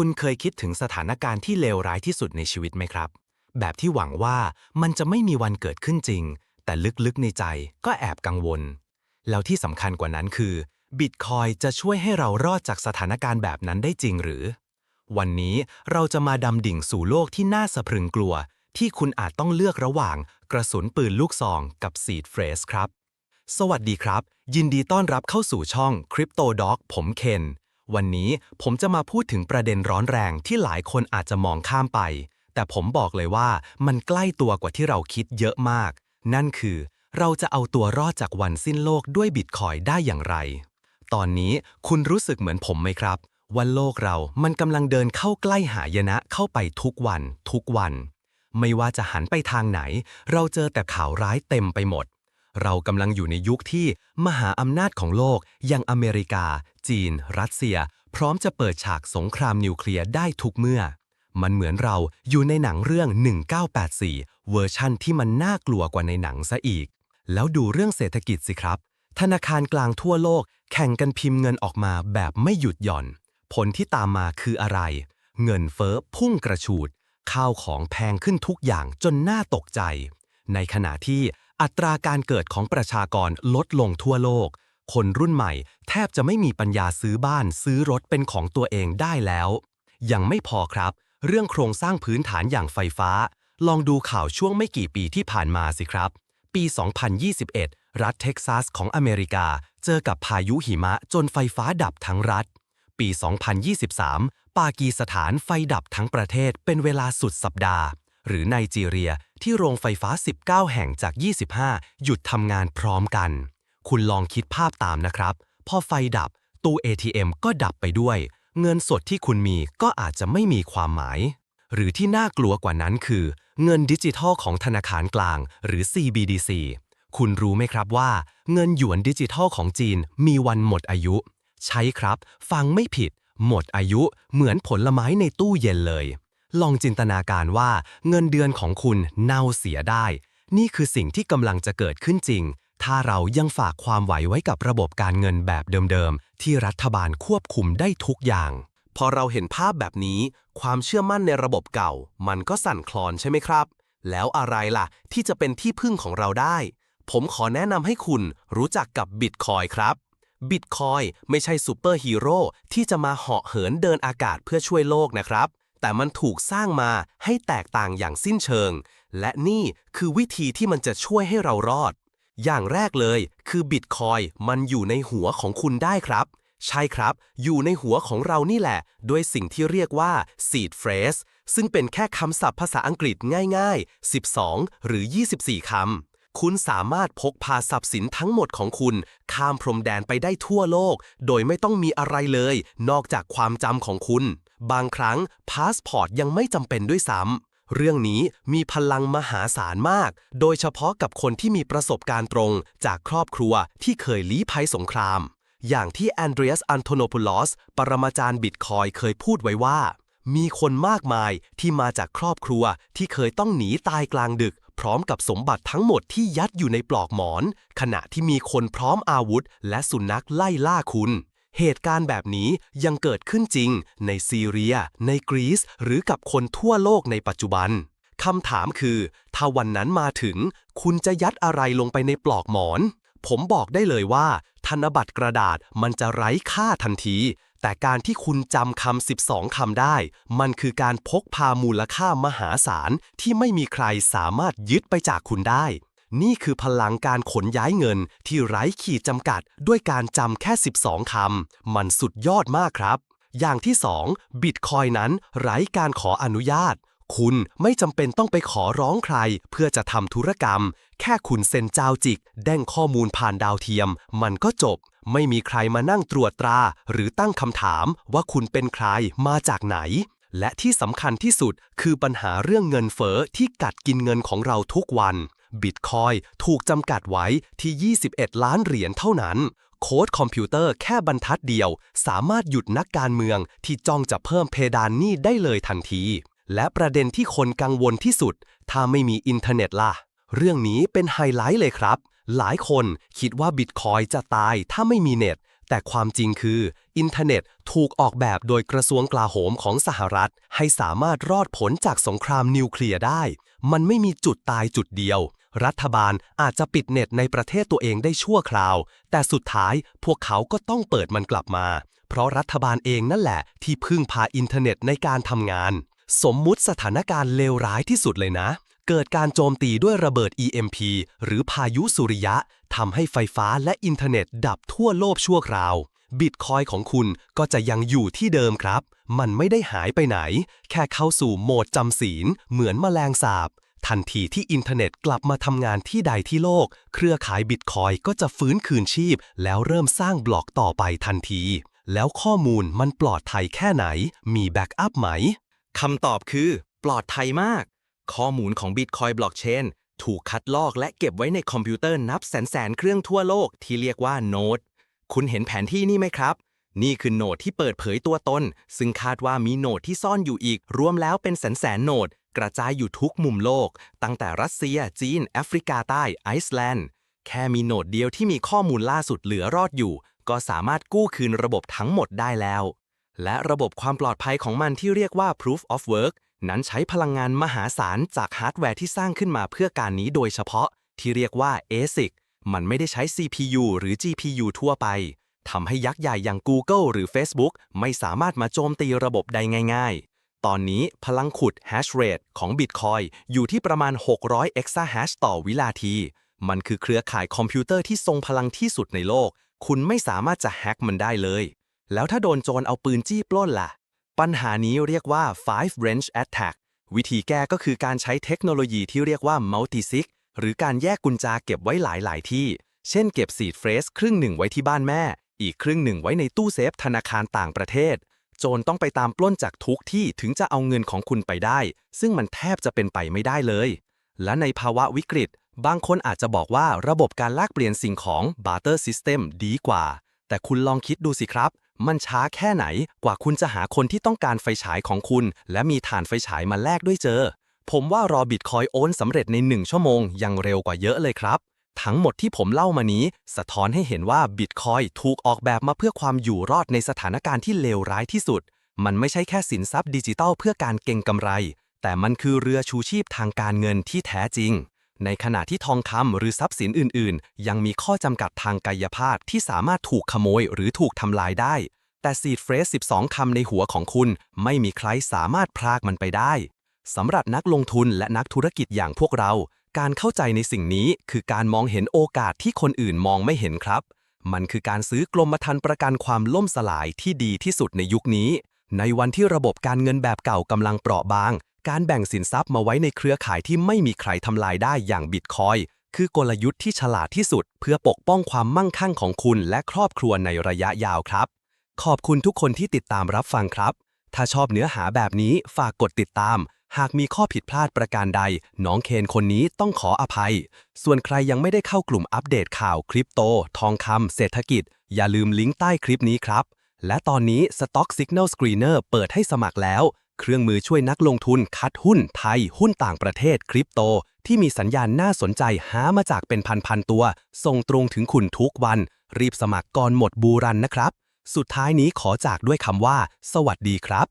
คุณเคยคิดถึงสถานการณ์ที่เลวร้ายที่สุดในชีวิตไหมครับ แบบที่หวังว่ามันจะไม่มีวันเกิดขึ้นจริง แต่ลึกๆในใจก็แอบกังวล แล้วที่สำคัญกว่านั้นคือบิตคอยจะช่วยให้เรารอดจากสถานการณ์แบบนั้นได้จริงหรือ วันนี้เราจะมาดำดิ่งสู่โลกที่น่าสะพรึงกลัว ที่คุณอาจต้องเลือกระหว่างกระสุนปืนลูกซองกับซีดเฟรสครับ สวัสดีครับ ยินดีต้อนรับเข้าสู่ช่อง Crypto Dog ผมเคน วันนี้ผมจะมาพูดถึงประเด็นร้อนแรงที่หลายคนอาจจะมองข้ามไป แต่ผมบอกเลยว่ามันใกล้ตัวกว่าที่เราคิดเยอะมาก นั่นคือ เราจะเอาตัวรอดจากวันสิ้นโลกด้วยบิตคอยได้อย่างไร ตอนนี้คุณรู้สึกเหมือนผมไหมครับ ว่าโลกเรามันกำลังเดินเข้าใกล้หายนะเข้าไปทุกวัน ทุกวัน ไม่ว่าจะหันไปทางไหน เราเจอแต่ข่าวร้ายเต็มไปหมด เรากำลังอยู่ในยุคที่มหาอำนาจของโลกอย่างอเมริกา จีน รัสเซีย พร้อมจะเปิดฉากสงครามนิวเคลียร์ได้ทุกเมื่อ มันเหมือนเราอยู่ในหนังเรื่อง 1984 เวอร์ชั่นที่มันน่ากลัวกว่าในหนังซะอีก แล้วดูเรื่องเศรษฐกิจสิครับ ธนาคารกลางทั่วโลกแข่งกันพิมพ์เงินออกมาแบบไม่หยุดหย่อน ผลที่ตามมาคืออะไร เงินเฟ้อพุ่งกระฉูด ข้าวของแพงขึ้นทุกอย่างจนน่าตกใจ ในขณะที่ อัตราการเกิดของประชากรลดลงทั่วโลก คนรุ่นใหม่ แทบจะไม่มีปัญญาซื้อบ้านซื้อรถเป็นของตัวเองได้แล้ว ยังไม่พอครับ เรื่องโครงสร้างพื้นฐานอย่างไฟฟ้า ลองดูข่าวช่วงไม่กี่ปีที่ผ่านมาสิครับ ปี 2021 รัฐเท็กซัสของอเมริกา เจอกับพายุหิมะจนไฟฟ้าดับทั้งรัฐ ปี 2023 ปากีสถานไฟดับทั้งประเทศเป็นเวลาสุดสัปดาห์ หรือไนจีเรียที่โรงไฟฟ้า 19 แห่งจาก 25 หยุดทำงานพร้อมกัน คุณลองคิดภาพตามนะครับ พอไฟดับ ตู้ ATM ก็ดับไปด้วย เงินสดที่คุณมีก็อาจจะไม่มีความหมาย หรือที่น่ากลัวกว่านั้นคือ เงินดิจิทัลของธนาคารกลาง หรือ CBDC คุณรู้ไหมครับว่า เงินหยวนดิจิทัลของจีนมีวันหมดอายุ ใช่ครับ ฟังไม่ผิด หมดอายุเหมือนผลไม้ในตู้เย็นเลย ลองจินตนาการว่าเงินเดือนของคุณเน่าเสียได้ นี่คือสิ่งที่กำลังจะเกิดขึ้นจริง ถ้าเรายังฝากความไหวไว้กับระบบการเงินแบบเดิมๆ ที่รัฐบาลควบคุมได้ทุกอย่าง พอเราเห็นภาพแบบนี้ ความเชื่อมั่นในระบบเก่า มันก็สั่นคลอนใช่ไหมครับ แล้วอะไรล่ะ ที่จะเป็นที่พึ่งของเราได้ ผมขอแนะนำให้คุณรู้จักกับบิตคอยครับบิตคอยไม่ใช่ซูเปอร์ฮีโร่ที่จะมาเหาะเหินเดินอากาศเพื่อช่วยโลกนะครับ แต่มันถูกสร้างมาให้แตกต่างอย่างสิ้นเชิง และนี่คือวิธีที่มันจะช่วยให้เรารอด อย่างแรกเลยคือบิตคอยมันอยู่ในหัวของคุณได้ครับ ใช่ครับ อยู่ในหัวของเรานี่แหละ ด้วยสิ่งที่เรียกว่า seed phrase ซึ่งเป็นแค่คำศัพท์ภาษาอังกฤษง่ายๆ 12 หรือ 24 คำคุณสามารถพกพาทรัพย์สินทั้งหมดของคุณ ข้ามพรมแดนไปได้ทั่วโลก โดยไม่ต้องมีอะไรเลย นอกจากความจำของคุณ บางครั้งพาสปอร์ตยังไม่จำเป็นด้วยซ้ำเรื่องนี้มีพลังมหาศาลมาก โดยเฉพาะกับคนที่มีประสบการณ์ตรงจากครอบครัวที่เคยลี้ภัยสงคราม อย่างที่แอนเดรียส อันโทโนพูลอส ปรมาจารย์บิตคอยเคยพูดไว้ว่า มีคนมากมายที่มาจากครอบครัวที่เคยต้องหนีตายกลางดึกพร้อมกับสมบัติทั้งหมดที่ยัดอยู่ในปลอกหมอน ขณะที่มีคนพร้อมอาวุธ และสุนัขไล่ล่าคุณ เหตุการณ์แบบนี้ยังเกิดขึ้นจริง ในซีเรีย ในกรีซหรือกับคนทั่วโลกในปัจจุบันคำถามคือ ถ้าวันนั้นมาถึง คุณจะยัดอะไรลงไปในปลอกหมอน ผมบอกได้เลยว่า ธนบัตรกระดาษมันจะไร้ค่าทันที แต่การที่คุณจำคำ 12 คำได้ มันคือการพกพามูลค่ามหาศาลที่ไม่มีใครสามารถยึดไปจากคุณได้ นี่คือพลังการขนย้ายเงินที่ไร้ขีดจำกัดด้วยการจำแค่ 12 คำ มันสุดยอดมากครับ อย่างที่ 2 บิตคอยนั้นไร้การขออนุญาต คุณไม่จำเป็นต้องไปขอร้องใคร เพื่อจะทำธุรกรรม แค่คุณเซ็นจาวจิก แด้งข้อมูลผ่านดาวเทียม มันก็จบ ไม่มีใครมานั่งตรวจตรา หรือตั้งคำถามว่าคุณเป็นใครมาจากไหนและที่สำคัญที่สุดคือปัญหาเรื่องเงินเฟ้อที่กัดกินเงินของเราทุกวัน บิตคอยถูกจำกัดไว้ที่ 21 ล้านเหรียญเท่านั้น โค้ดคอมพิวเตอร์แค่บรรทัดเดียว สามารถหยุดนักการเมืองที่จ้องจะเพิ่มเพดานหนี้ได้เลยทันที และประเด็นที่คนกังวลที่สุด ถ้าไม่มีอินเทอร์เน็ตล่ะ เรื่องนี้เป็นไฮไลท์เลยครับ หลายคนคิดว่าบิตคอยจะตายถ้าไม่มีเน็ต แต่ความจริงคือ อินเทอร์เน็ตถูกออกแบบโดยกระทรวงกลาโหมของสหรัฐ ให้สามารถรอดผลจากสงครามนิวเคลียร์ได้ มันไม่มีจุดตายจุดเดียว รัฐบาลอาจจะปิดเน็ตในประเทศตัวเองได้ชั่วคราว แต่สุดท้ายพวกเขาก็ต้องเปิดมันกลับมา เพราะรัฐบาลเองนั่นแหละ ที่พึ่งพาอินเทอร์เน็ตในการทำงาน สมมุติสถานการณ์เลวร้ายที่สุดเลยนะ เกิดการโจมตีด้วยระเบิด EMP หรือพายุสุริยะทำให้ไฟฟ้าและอินเทอร์เน็ตดับทั่วโลกชั่วคราว บิตคอยของคุณก็จะยังอยู่ที่เดิมครับ มันไม่ได้หายไปไหน แค่เข้าสู่โหมดจำศีลเหมือนแมลงสาบ ทันทีที่อินเทอร์เน็ตกลับมาทำงานที่ใดที่โลก เครือข่ายบิตคอยก็จะฟื้นคืนชีพ แล้วเริ่มสร้างบล็อกต่อไปทันที แล้วข้อมูลมันปลอดภัยแค่ไหน มีแบ็กอัพไหมคำตอบคือ ปลอดภัยมาก ข้อมูลของ Bitcoin Blockchain ถูกคัดลอกและเก็บไว้ในคอมพิวเตอร์นับแสนแสนเครื่องทั่วโลกที่เรียกว่าโนด คุณเห็นแผนที่นี่ไหมครับ นี่คือโนดที่เปิดเผยตัวตน ซึ่งคาดว่ามีโนดที่ซ่อนอยู่อีก รวมแล้วเป็นแสนแสนโนด กระจายอยู่ทุกมุมโลก ตั้งแต่รัสเซีย จีน แอฟริกาใต้ ไอซ์แลนด์ แค่มีโนดเดียวที่มีข้อมูลล่าสุดเหลือรอดอยู่ ก็สามารถกู้คืนระบบทั้งหมดได้แล้ว และระบบความปลอดภัยของมันที่เรียกว่า proof of work นั้นใช้พลังงานมหาศาลจากฮาร์ดแวร์ที่สร้างขึ้นมาเพื่อการนี้โดยเฉพาะที่เรียกว่า ASIC มันไม่ได้ใช้ CPU หรือ GPU ทั่วไปทำให้ยักษ์ใหญ่อย่าง Google หรือ Facebook ไม่สามารถมาโจมตีระบบได้ง่าย ๆ ตอนนี้พลังขุด hash rate ของ Bitcoin อยู่ที่ประมาณ 600 exahash ต่อวินาที มันคือเครือข่ายคอมพิวเตอร์ที่ทรงพลังที่สุดในโลก คุณไม่สามารถจะแฮ็กมันได้เลย แล้วถ้าโดนโจรเอาปืนจี้ปล้นล่ะ ปัญหานี้เรียกว่า five wrench attack วิธีแก้ก็คือการใช้เทคโนโลยีที่เรียกว่า multi sig หรือการแยกกุญแจเก็บไว้หลาย ๆ ที่ เช่นเก็บซีดเฟรสครึ่งหนึ่งไว้ที่บ้านแม่ อีกครึ่งหนึ่งไว้ในตู้เซฟธนาคารต่างประเทศ โจรต้องไปตามปล้นจากทุกที่ถึงจะเอาเงินของคุณไปได้ ซึ่งมันแทบจะเป็นไปไม่ได้เลย และในภาวะวิกฤต บางคนอาจจะบอกว่าระบบการแลกเปลี่ยนสิ่งของ barter system ดีกว่า แต่คุณลองคิดดูสิครับ มันช้าแค่ไหนกว่าคุณจะหาคนที่ต้องการไฟฉายของคุณ และมีฐานไฟฉายมาแลกด้วยเจอ ผมว่ารอบิตคอยโอนสำเร็จใน 1 ชั่วโมงยังเร็วกว่าเยอะเลยครับ ทั้งหมดที่ผมเล่ามานี้ สะท้อนให้เห็นว่าบิตคอยถูกออกแบบมาเพื่อความอยู่รอดในสถานการณ์ที่เลวร้ายที่สุด มันไม่ใช่แค่สินทรัพย์ดิจิทัลเพื่อการเก็งกำไร แต่มันคือเรือชูชีพทางการเงินที่แท้จริง ในขณะที่ทองคำหรือทรัพย์สินอื่น ๆ ยังมีข้อจำกัดทางกายภาพที่สามารถถูกขโมยหรือถูกทำลายได้ แต่ซีดเฟรส 12 คำในหัวของคุณ ไม่มีใครสามารถพรากมันไปได้สำหรับนักลงทุนและนักธุรกิจอย่างพวกเรา การเข้าใจในสิ่งนี้คือการมองเห็นโอกาสที่คนอื่นมองไม่เห็นครับ มันคือการซื้อกรมธรรม์ประกันความล่มสลายที่ดีที่สุดในยุคนี้ ในวันที่ระบบการเงินแบบเก่ากำลังเปราะบาง การแบ่งสินทรัพย์มาไว้ในเครือข่ายที่ไม่มีใครทำลายได้อย่างบิตคอยคือกลยุทธ์ที่ฉลาดที่สุด เพื่อปกป้องความมั่งคั่งของคุณและครอบครัวในระยะยาวครับ ขอบคุณทุกคนที่ติดตามรับฟังครับ ถ้าชอบเนื้อหาแบบนี้ฝากกดติดตาม หากมีข้อผิดพลาดประการใด น้องเคนคนนี้ต้องขออภัย ส่วนใครยังไม่ได้เข้ากลุ่มอัปเดตข่าวคริปโต ทองคำเศรษฐกิจ อย่าลืมลิงก์ใต้คลิปนี้ครับ และตอนนี้ Stock Signal Screener เปิดให้สมัครแล้ว เครื่องมือช่วยนักลงทุนคัดหุ้นไทย หุ้นต่างประเทศ คริปโต ที่มีสัญญาณน่าสนใจหามาจากเป็นพันๆตัว ส่งตรงถึงคุณทุกวัน รีบสมัครก่อนหมดบูรันนะครับ สุดท้ายนี้ขอจากด้วยคำว่า สวัสดีครับ